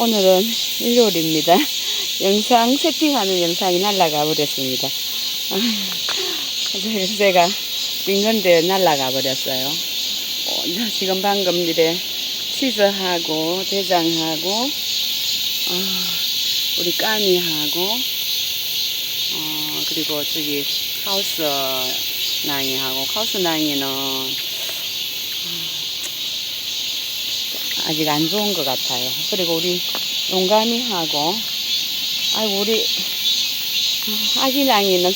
오늘은 일요일입니다. 영상 세팅하는 영상이 날라가 버렸습니다. 제가 빈건데 날라가 버렸어요. 어, 지금 방금 이래 치즈하고 대장하고 어, 우리 까미하고 어, 그리고 저기 하우스 나이하고 하우스 나이는 아직 안 좋은 것 같아요. 그리고 우리 용감이하고, 아이고, 우리 어, 아기낭이는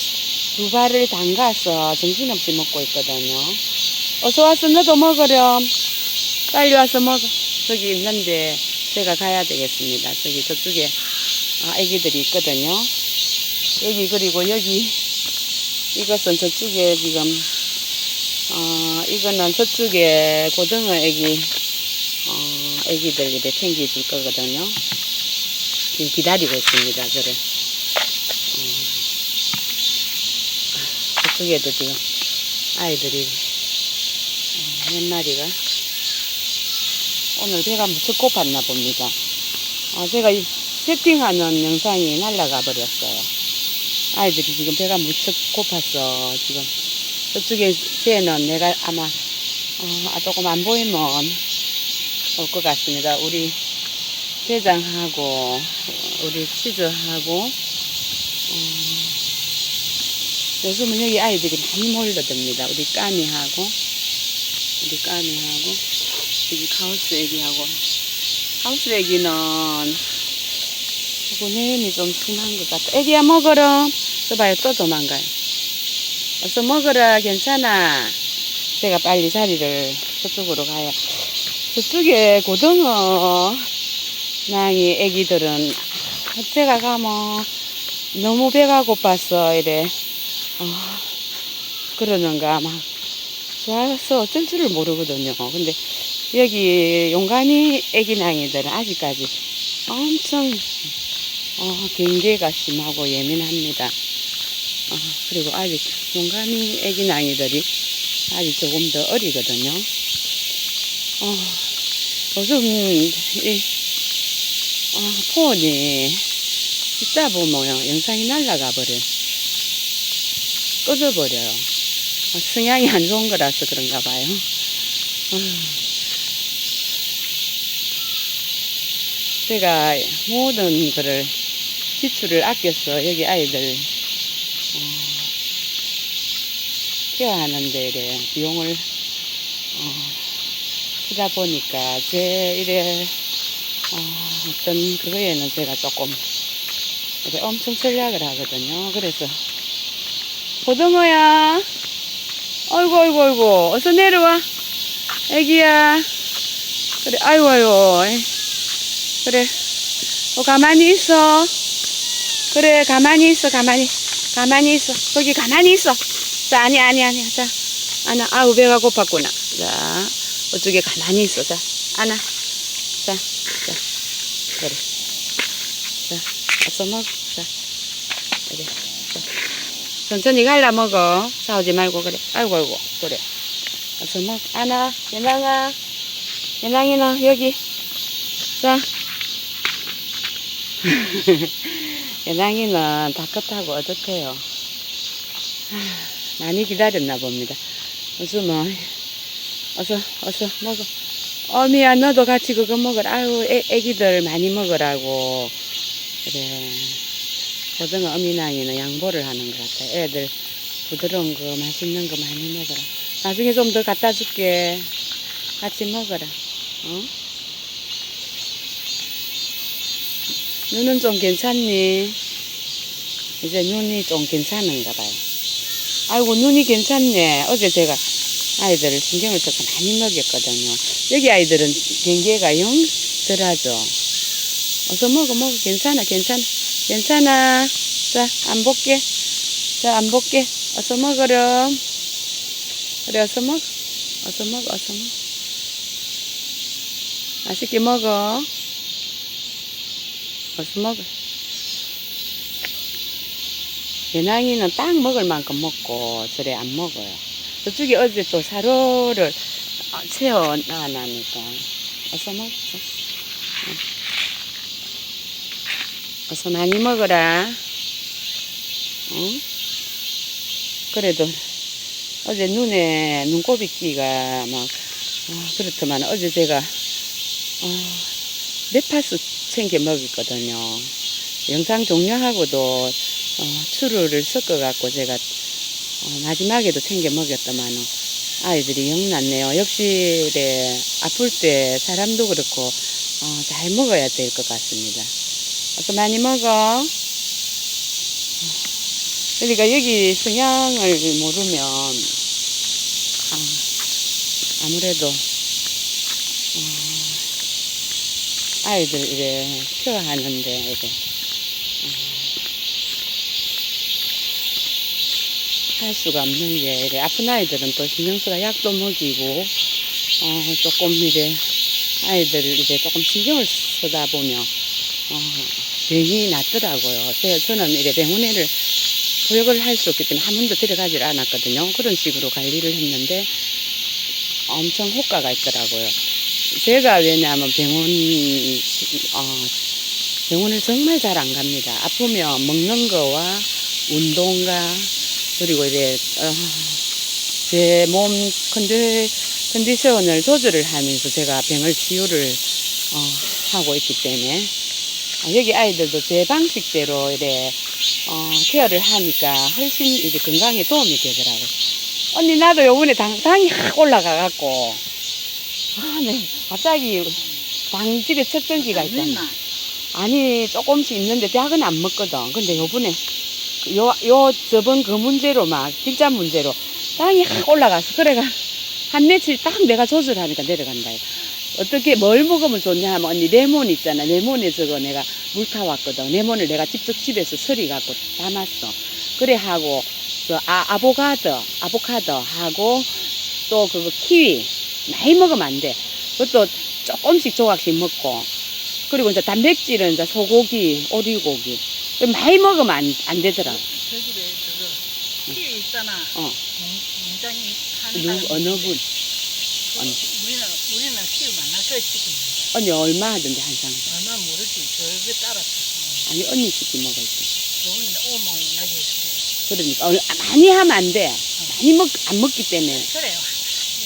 두 발을 담가서 정신없이 먹고 있거든요. 어서 와서 너도 먹으렴. 빨리 와서 먹어. 저기 있는데 제가 가야 되겠습니다. 저기 저쪽에 아, 아기들이 있거든요. 여기 그리고 여기 이것은 저쪽에 지금 어, 이거는 저쪽에 고등어 애기 어, 애기들 이렇게 챙겨줄 거거든요. 지금 기다리고 있습니다, 저를. 어, 저쪽에도 지금 아이들이 어, 몇 마리가 오늘 배가 무척 고팠나 봅니다. 어, 제가 이 세팅하는 영상이 날라가 버렸어요. 아이들이 지금 배가 무척 고파서 지금 저쪽에 쟤는 내가 아마 어, 아, 조금 안 보이면 올 것 같습니다. 우리 대장하고 어, 우리 치즈하고 어, 요즘은 여기 아이들이 많이 몰려듭니다. 우리 까미하고 우리 까미하고 여기 카우스 애기하고 카우스 애기는 조금 내음이 좀 심한 것 같아. 애기야 먹어라. 저 봐요 또 도망가요. 어서 먹어라 괜찮아. 제가 빨리 자리를 저쪽으로 가야. 저쪽에 고등어 낭이 애기들은 제가 가면 너무 배가 고파서 이래 어, 그러는가 막 좋아서 어쩔 줄을 모르거든요. 근데 여기 용감이 애기 낭이들은 아직까지 엄청 어, 경계가 심하고 예민합니다. 어, 그리고 아직 용감이 애기 낭이들이 아직 조금 더 어리거든요. 어, 요즘 이 어, 폰이 있다 보면 영상이 날라가 버려. 꺼져버려요. 어, 성향이 안 좋은 거라서 그런가 봐요. 어. 제가 모든 거를 지출을 아껴서 여기 아이들 어, 케어하는데 이래 비용을 어, 쓰다 보니까 제 이래 어, 어떤 그거에는 제가 조금 엄청 전략을 하거든요. 그래서 고등어야, 아이고 아이고 아이고 어서 내려와, 애기야. 그래 아이고 아이고 그래 어, 가만히 있어. 그래 가만히 있어 가만히 가만히 있어 거기 가만히 있어. 자 아니 아니 아니 자 안아 아우 배가 고팠구나. 자 어쪽에 가만히 있어 자. 안아 자 자. 그래. 자 어서 먹어. 자. 그래. 자. 천천히 갈라 먹어. 싸우지 말고 그래. 아이고 아이고. 그래. 어서 먹. 안아 예낭아. 예낭이나 여기. 자. 예낭이는 다 끝하고 어떻대요. 많이 기다렸나 봅니다. 뭐 어서 어서 먹어 어미야 너도 같이 그거 먹으라 아유 애, 애기들 많이 먹으라고 그래 고등어 어미낭이는 양보를 하는 것 같아 애들 부드러운 거 맛있는 거 많이 먹어라 나중에 좀 더 갖다 줄게 같이 먹어라 어? 눈은 좀 괜찮니? 이제 눈이 좀 괜찮은가 봐요. 아이고, 눈이 괜찮네. 어제 제가 아이들을 신경을 써서 많이 먹였거든요. 여기 아이들은 경계가 영 덜하죠. 어서 먹어, 먹어. 괜찮아, 괜찮아. 괜찮아. 자, 안 볼게. 자, 안 볼게. 어서 먹어렴. 그래, 어서 먹어. 어서 먹어, 어서 먹어. 맛있게 먹어. 어서 먹어. 배낭이는 딱 먹을 만큼 먹고 저래 안 먹어요. 저쪽에 어제 또 사료를 어, 채워 놔놨니까 어서 먹자. 어서 많이 먹어라. 응? 그래도 어제 눈에 눈곱이기가 막 아, 그렇더만 어제 제가 어, 네파스 챙겨 먹었거든요. 영상 종료하고도 어, 추루를 섞어갖고 제가 어, 마지막에도 챙겨 먹였더만 아이들이 영났네요. 역시래 아플 때 사람도 그렇고 어, 잘 먹어야 될 것 같습니다. 어서 많이 먹어. 그러니까 여기 성향을 모르면 아, 아무래도 어, 아이들 이래 케어하는데 이래 할 수가 없는 게 이래 아픈 아이들은 또 신경쓰가 약도 먹이고 어, 조금 이래 아이들을 이제 조금 신경을 쓰다 보면 어, 병이 낫더라고요. 저는 이래 병원에를 보육을 할 수 없기 때문에 한 번도 데려가질 않았거든요. 그런 식으로 관리를 했는데 엄청 효과가 있더라고요. 제가 왜냐하면 병원, 어, 병원을 정말 잘 안 갑니다. 아프면 먹는 거와 운동과 그리고 이제 어, 제 몸 컨디, 컨디션을 조절을 하면서 제가 병을 치유를 어, 하고 있기 때문에 아, 여기 아이들도 제 방식대로 이래 어, 케어를 하니까 훨씬 이제 건강에 도움이 되더라고요. 언니 나도 요번에 당, 당이 확 올라가갖고 아, 네. 갑자기 당 집에 척전기가 있잖아. 있나? 아니 조금씩 있는데 약은 안 먹거든. 근데 요번에 요, 요 저번 그 문제로 막 진짜 문제로 땅이 확 올라가서 그래가 한 며칠 딱 내가 조절하니까 내려간다. 어떻게 뭘 먹으면 좋냐 하면 언니 레몬 있잖아. 레몬에 저거 내가 물 타왔거든. 레몬을 내가 직접 집에서 서리 갖고 담았어. 그래 하고 저 아, 아보카도 아보카도 하고 또 그거 키위 많이 먹으면 안 돼. 그것도 조금씩 조각씩 먹고 그리고 이제 단백질은 이제 소고기, 오리고기 많이 먹으면 안, 안 되더라. 저 집에 그거 키위 있잖아. 어. 농- 농장이 하는 누, 사람이 어느 있는데 분? 그 아니. 우리는 우리는 키위 만날 거 시킵니다. 언니 얼마 하던데 한 상? 얼마 모르지. 저게 따랐어. 아니 언니 시키 먹을 때. 저번에 오모 이야기. 그러니까 얼- 아, 많이 하면 안 돼. 많이 먹 안 먹기 때문에. 그래요.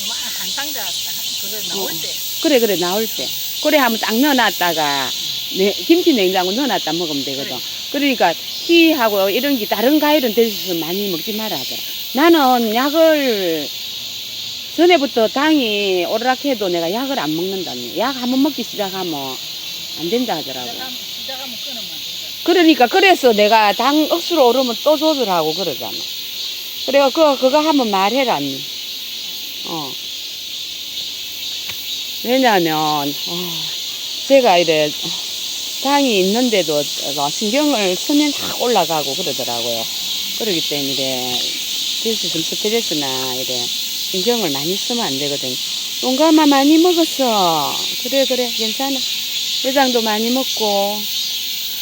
요만 한 상자 그거 나올 어. 때 그래 그래 나올 때. 그래 하면 딱 넣어놨다가 네, 김치 냉장고 넣어놨다 먹으면 되거든. 그래. 그러니까 키하고 이런 게 다른 과일은 대해서 많이 먹지 말아 하더라. 나는 약을 전에부터 당이 오르락해도 내가 약을 안 먹는다니. 약 한 번 먹기 시작하면 안 된다 하더라고. 시작하면 시작하면 끊으면 안 된다. 그러니까 그래서 내가 당 억수로 오르면 또 조절하고 그러잖아. 그래가 그거 그거 한번 말해라 언니. 어. 왜냐하면 어, 제가 이래 어, 당이 있는데도 어, 신경을 쓰면 확 올라가고 그러더라고요. 그러기 때문에 그래서 좀 스트레스나 이래 신경을 많이 쓰면 안 되거든. 용감아 많이 먹었어. 그래 그래 괜찮아. 회장도 많이 먹고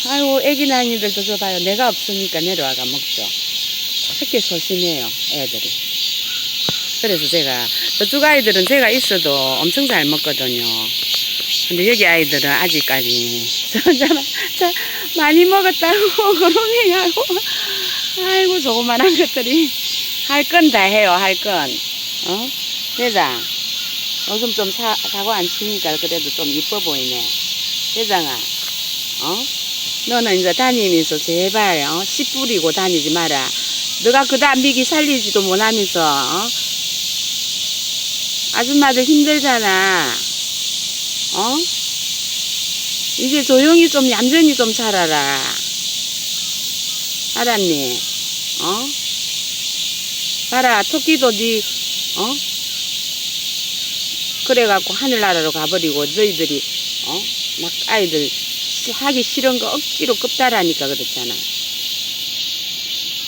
아이고, 애기 난이들도 줘봐요. 내가 없으니까 내려와가 먹죠. 그렇게 소심해요, 애들이. 그래서 제가, 저쪽 아이들은 제가 있어도 엄청 잘 먹거든요. 근데 여기 아이들은 아직까지, 저, 저, 저 많이 먹었다고, 그러냐고. 아이고, 조그만한 것들이. 할 건 다 해요, 할 건. 어? 대장, 요즘 좀 사, 사고 안 치니까 그래도 좀 이뻐 보이네. 대장아, 어? 너는 이제 다니면서 제발 어? 씨 뿌리고 다니지 마라. 너가 그 다음 미기 살리지도 못하면서 어? 아줌마들 힘들잖아. 어? 이제 조용히 좀 얌전히 좀 살아라. 알았니? 어? 봐라 토끼도 니 어? 그래갖고 하늘나라로 가버리고 너희들이 어? 막 아이들 하기 싫은 거 억지로 껍다라니까 그렇잖아.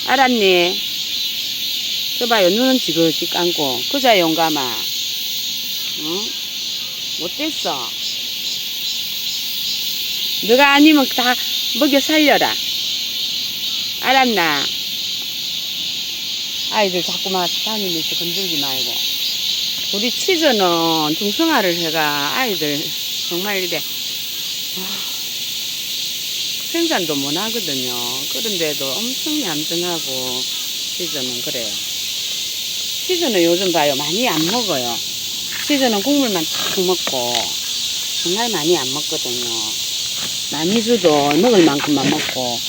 알았니? 저봐요, 눈은 지그지 감고. 그자 용감아. 어? 못됐어. 너가 아니면 다 먹여 살려라. 알았나? 아이들 자꾸만 다니면서 건들지 말고. 우리 치즈는 중성화를 해가 아이들 정말 이래 생산도 못 하거든요. 그런데도 엄청 얌전하고 시즌은 그래요. 시즌은 요즘 봐요. 많이 안 먹어요. 시즌은 국물만 탁 먹고 정말 많이 안 먹거든요. 나미주도 먹을 만큼만 먹고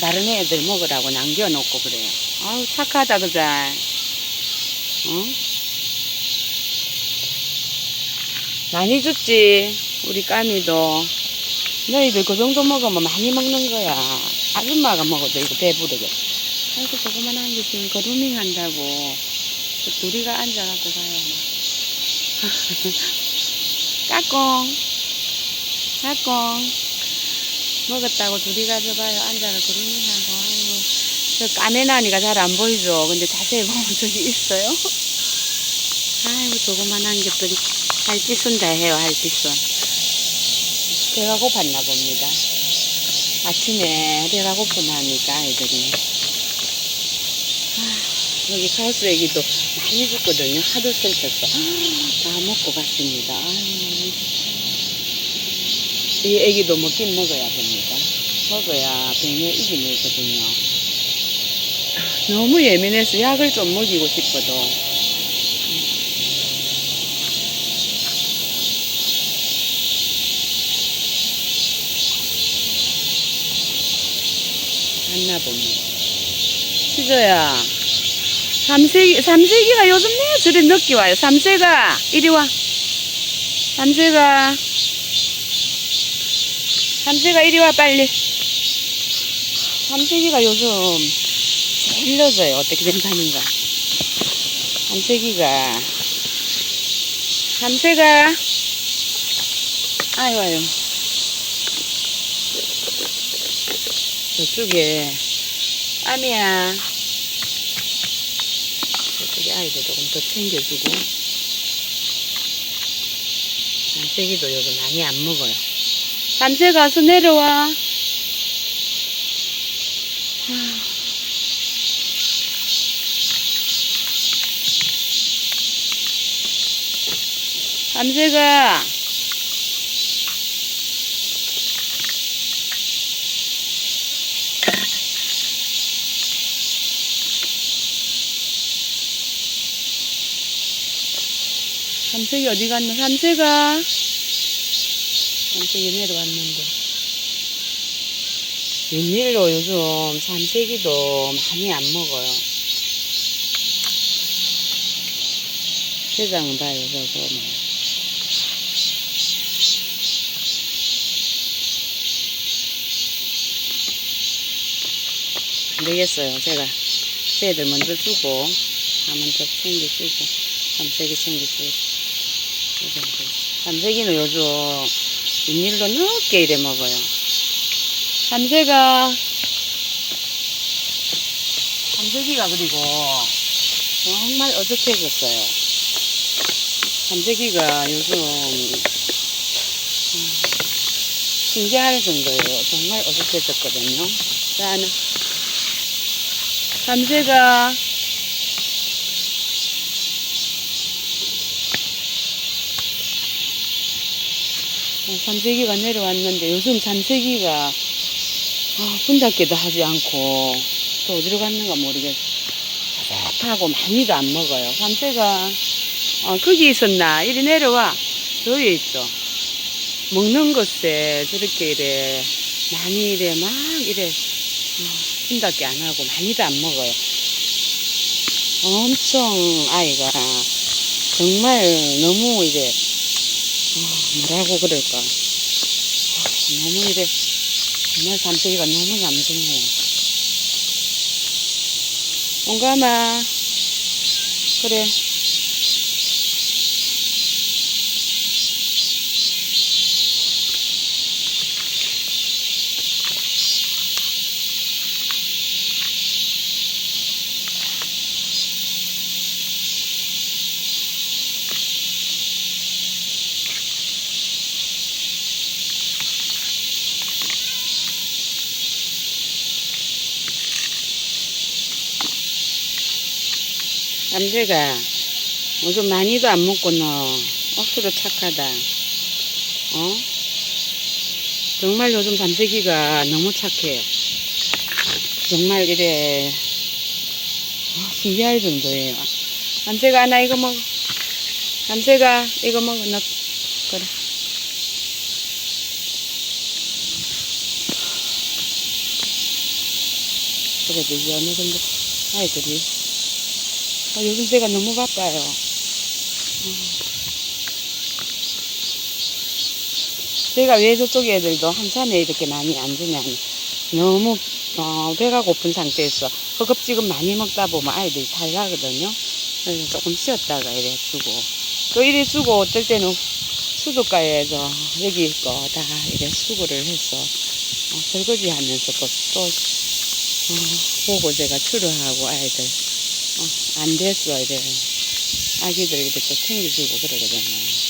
다른 애들 먹으라고 남겨놓고 그래요. 아우 착하다 그자. 어? 많이 줬지 우리 까미도. 너희들 그 정도 먹으면 많이 먹는 거야. 아줌마가 먹어도 이거 배부르게. 아이고 조그만한 게 지금 그루밍 한다고 그 둘이가 앉아갖고 가요. 까꿍 까꿍 먹었다고 둘이 가져봐요. 앉아서 그루밍하고 아이고 저 까매나니까 잘 안 보이죠. 근데 자세히 보면 저기 있어요. 아이고 조그만한 것들이 할 짓은 다 해요. 할 짓은. 배가 고팠나 봅니다. 아침에 배가 고프나니까 아이들이. 아, 여기 가수 애기도 많이 죽거든요. 하도 슬펐어. 다 먹고 갔습니다. 아유. 이 애기도 먹긴 먹어야 됩니다. 먹어야 병에 이겨내거든요. 너무 예민해서 약을 좀 먹이고 싶어도. 맞나 봅니다. 시조야. 삼세기, 삼세기가 요즘 내 저리 늦게 와요. 삼세가, 이리 와. 삼세가. 삼세가 이리 와, 빨리. 삼세기가 요즘 제일 늦어요. 어떻게 된 판인가. 삼세기가. 삼세가. 아유, 아유. 저쪽에, 아미야. 저쪽에 아이들 조금 더 챙겨주고. 삼세기도 요즘 많이 안 먹어요. 삼세 가서 내려와. 삼세가. 삼색이 어디 갔나? 삼색아. 삼색이 내려왔는데. 웬일로 요즘 삼색이도 많이 안 먹어요. 세상은 봐요, 저거. 뭐. 안 되겠어요. 제가 쟤들 먼저 주고, 다 먼저 챙겨주고, 삼색이 챙겨주고. 삼색이는 요즘 웬일로 늦게 이래 먹어요. 삼색아. 삼색이가 그리고 정말 어색해졌어요. 삼색이가 요즘 음, 신기할 정도예요. 정말 어색해졌거든요. 나는 삼색아. 어, 삼세기가 내려왔는데 요즘 삼세기가 아, 분답기도 하지 않고 또 어디로 갔는가 모르겠어. 하고 많이도 안 먹어요. 삼세가 어, 거기 있었나? 이리 내려와. 저기 있죠. 먹는 것에 저렇게 이래 많이 이래 막 이래 어, 분답기 안 하고 많이도 안 먹어요. 엄청 아이가 정말 너무 아, 뭐라고 그럴까. 아, 너무 이래, 정말 삼색이가 너무 얌전해요. 온가마, 그래. 삼세가 무슨 많이도 안 먹고 너 억수로 착하다. 어? 정말 요즘 잠재기가 너무 착해요. 정말 이래 아, 신기할 정도예요. 잠재가 하나 이거 먹어. 잠재가 이거 먹어. 너 그래. 그래도 이제 어느 정도 아이들이 아, 요즘 제가 너무 바빠요. 제가 왜 저쪽 애들도 한산에 이렇게 많이 앉으냐면 너무 어, 배가 고픈 상태에서 허겁지겁 많이 먹다 보면 아이들이 탈나거든요. 그래서 조금 쉬었다가 이래 주고 또 이래 주고 어떨 때는 수도가에서 여기 거다 이래 수고를 해서 어, 설거지 하면서 또, 또 어, 보고 제가 추루하고 아이들 어, 안 됐어 이래 아기들 이렇게 또 챙겨주고 그러거든요.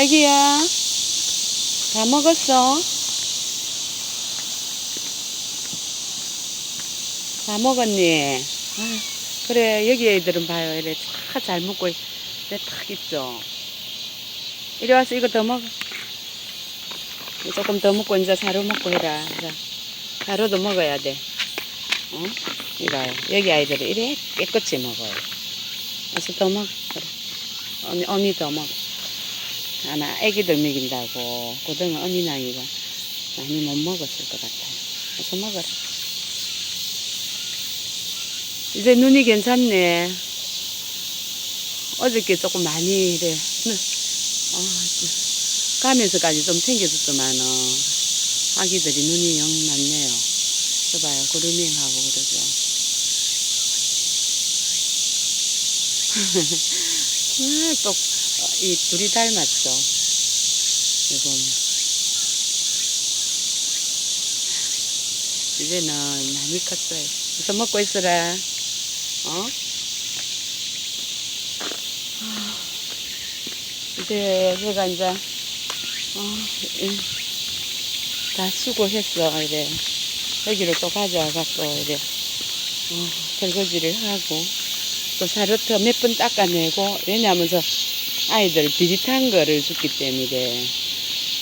애기야, 다 먹었어? 다 먹었니? 아, 그래, 여기 애들은 봐요. 이래 다 잘 먹고, 이래 탁 있죠. 이리 와서 이거 더 먹어. 조금 더 먹고, 이제 사료 먹고 해라. 자, 사료도 먹어야 돼. 어? 이봐요. 여기 아이들은 이래 깨끗이 먹어요. 그래서 더 먹어. 그래. 어미, 어미 더 먹어. 아마 애기들 먹인다고 고등어 어미나이가 많이 못 먹었을 것 같아요. 어서 먹어라. 이제 눈이 괜찮네. 어저께 조금 많이 이래. 어, 가면서까지 좀 챙겨줬더만은 아기들이 눈이 영 났네요. 저봐요. 구루밍하고 그러죠. 아, 또, 어, 이 둘이 닮았죠. 이건. 이제는 많이 컸어요. 그래서 먹고 있어라. 어? 아, 이제 제가 이제, 어, 이, 다 수고했어, 이래. 여기를 또 가져와갖고, 이래. 어, 설거지를 하고, 또 사료터 몇번 닦아내고, 왜냐하면 저 아이들 비릿한 거를 줬기 때문에,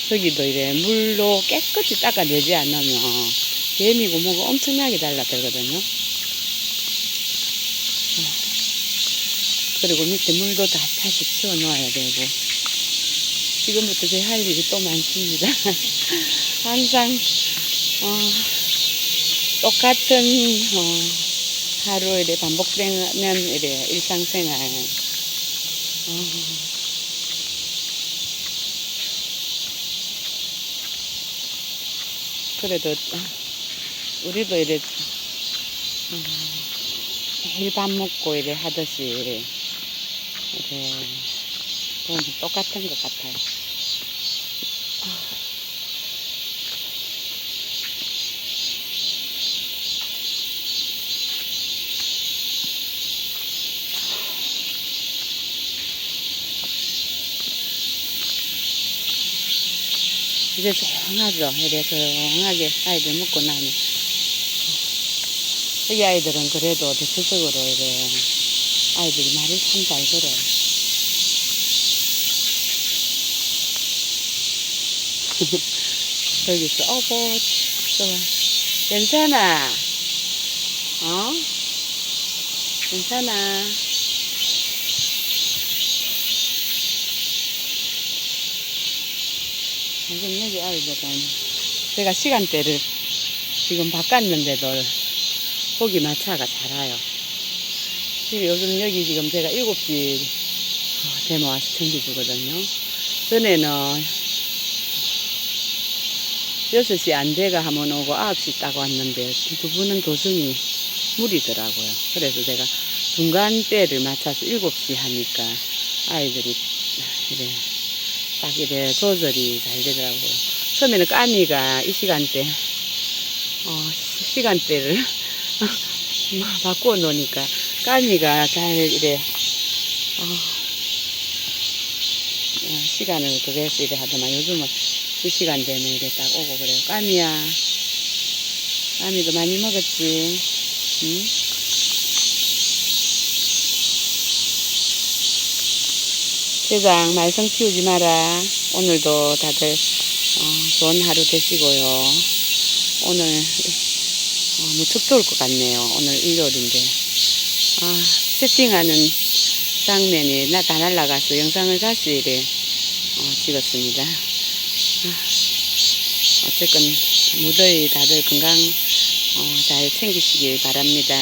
저기도 이래 물로 깨끗이 닦아내지 않으면, 개미고 뭐고 엄청나게 달라들거든요. 그리고 밑에 물도 다 다시 치워 놓아야 되고, 지금부터 제 할 일이 또 많습니다. 항상, 어, 똑같은, 어, 하루 이래 반복되는 이래 일상생활. 어. 그래도, 아, 우리도 이래, 어, 매일 밥 먹고 이래 하듯이, 이래, 보면 똑같은 것 같아요. 이제 조용하죠. 이래 조용하게 아이들 먹고 나면. 여기 아이들은 그래도 대체적으로 이래 아이들이 말을 참잘 걸어요. 여기서 어보. 괜찮아. 어? 괜찮아. 요즘 여기 아이들은 제가 시간대를 지금 바꿨는데도 고기 마차가 잘 와요. 지금 요즘 여기 지금 제가 7시 되면 와서 챙겨주거든요. 전에는 6시 안 돼가 하면 오고 9시 딱 왔는데 두 분은 도중이 무리더라고요. 그래서 제가 중간 때를 맞춰서 7시 하니까 아이들이 이래 딱 이래 조절이 잘 되더라고. 처음에는 까미가 이 시간대, 어, 시- 시간대를 뭐 바꾸어 놓으니까 까미가 잘 이래, 어, 어, 시간을 그래서 이래 하더만 요즘은 이 시간 되면 이래 딱 오고 그래요. 까미야. 까미도 많이 먹었지. 응? 세상 말썽 피우지 마라. 오늘도 다들 어, 좋은 하루 되시고요. 오늘 어, 무척 좋을 것 같네요. 오늘 일요일인데 아, 세팅하는 장면이 나 다 날라가서 영상을 다시 이래 어, 찍었습니다. 아, 어쨌건 무더위 다들 건강 어, 잘 챙기시길 바랍니다.